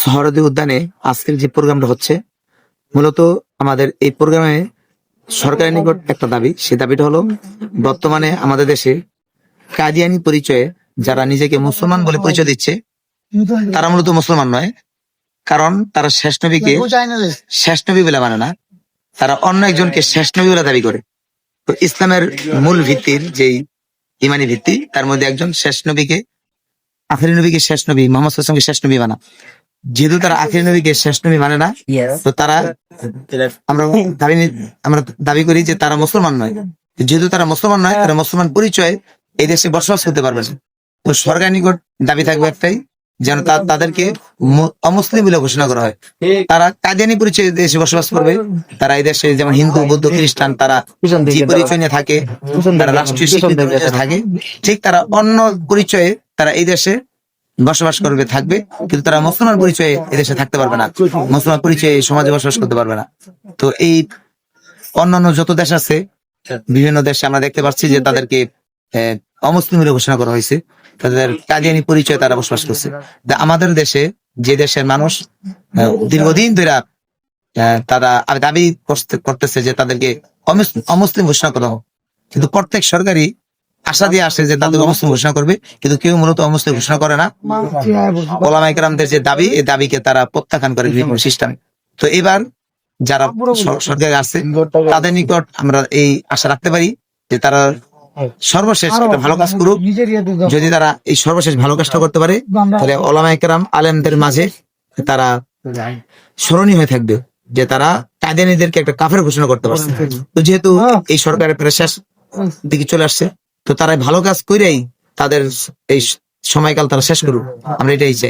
সহরদী উদ্যানে আজকের যে প্রোগ্রামটা হচ্ছে, মূলত আমাদের এই প্রোগ্রামে সরকারের নিকট একটা দাবি। সে দাবিটা হলো, বর্তমানে আমাদের দেশে কাদিয়ানি পরিচয়ে যারা নিজেকে মুসলমান বলে পরিচয় দিচ্ছে, তারা মূলত মুসলমান নয়। কারণ তারা শেষ নবীকে শেষ নবী বলে মানে না। তারা অন্য একজনকে শেষ নবী বলে দাবি করে। তো ইসলামের মূল ভিত্তির যেই ইমানি ভিত্তি, তার মধ্যে একজন শেষ নবীকে, আখেরি নবীকে শেষ নবী, মোহাম্মদ শেষ নবী মানা যেহেতু তারা আখেরি নবীকে শেষ নবী মানে না তো তারা আমরা দাবি আমরা দাবি করি যে তারা মুসলমান নয়। যেহেতু তারা মুসলমান নয় তারা মুসলমান পরিচয় এই দেশে বসবাস করতে পারবে না। তো সরকার নিকট দাবি থাকবে একটাই যেন তাদেরকে অমুসলিম বলে ঘোষণা করা হয়। তারা কাদিয়ানি পরিচয় দেশে বসবাস করবে। তারা এই দেশে যেমন হিন্দু বৌদ্ধ খ্রিস্টান তারা যে পরিচয় নিয়ে থাকে তারা রাষ্ট্রীয় থাকে ঠিক তারা অন্য পরিচয়ে তারা এই দেশে বসবাস করবে, থাকবে, কিন্তু তারা মুসলমান পরিচয়ে এদেশে থাকতে পারবে না। মুসলমান পরিচয়ে সমাজে বসবাস করতে পারবে না। তো এই অন্যান্য যত দেশ আছে, বিভিন্ন দেশে আমরা দেখতে পাচ্ছি যে তাদেরকে অমুসলিম বলে ঘোষণা করা হয়েছে। তাদের কাদিয়ানি পরিচয়ে তারা বসবাস করছে। আমাদের দেশে যে দেশের মানুষ দীর্ঘদিন ধরে তারা দাবি করতে- করতেছে যে তাদেরকে অমুস- অমুসলিম ঘোষণা করা হোক। কিন্তু প্রত্যেক সরকারি আশা দিয়ে আসে যে তাদের অমুসলিম ঘোষণা করবে, কিন্তু কেউ মূলত অমুসলিম ঘোষণা করে না। ওলামাই কেরামদের যে দাবি, এই দাবিকে তারা প্রত্যাখ্যান করে বিভিন্ন সিস্টেমে তো এবার যারা সরকারে আছে, তাদের নিকট আমরা এই আশা রাখতে পারি যে তারা সর্বশেষ ভালো কাজ করুক। যদি তারা এই সর্বশেষ ভালো কাজটা করতে পারে, তাহলে ওলামাই কেরাম আলেমদের মাঝে তারা স্মরণীয় হয়ে থাকবে যে তারা কাদিয়ানিদেরকে একটা কাফের ঘোষণা করতে পারছে। তো যেহেতু এই সরকারের প্রায় শেষ দিকে চলে আসছে তো তারা ভালো কাজ করেই তাদের এই সময়কাল তারা শেষ করুক। আমরা এটাই চাই।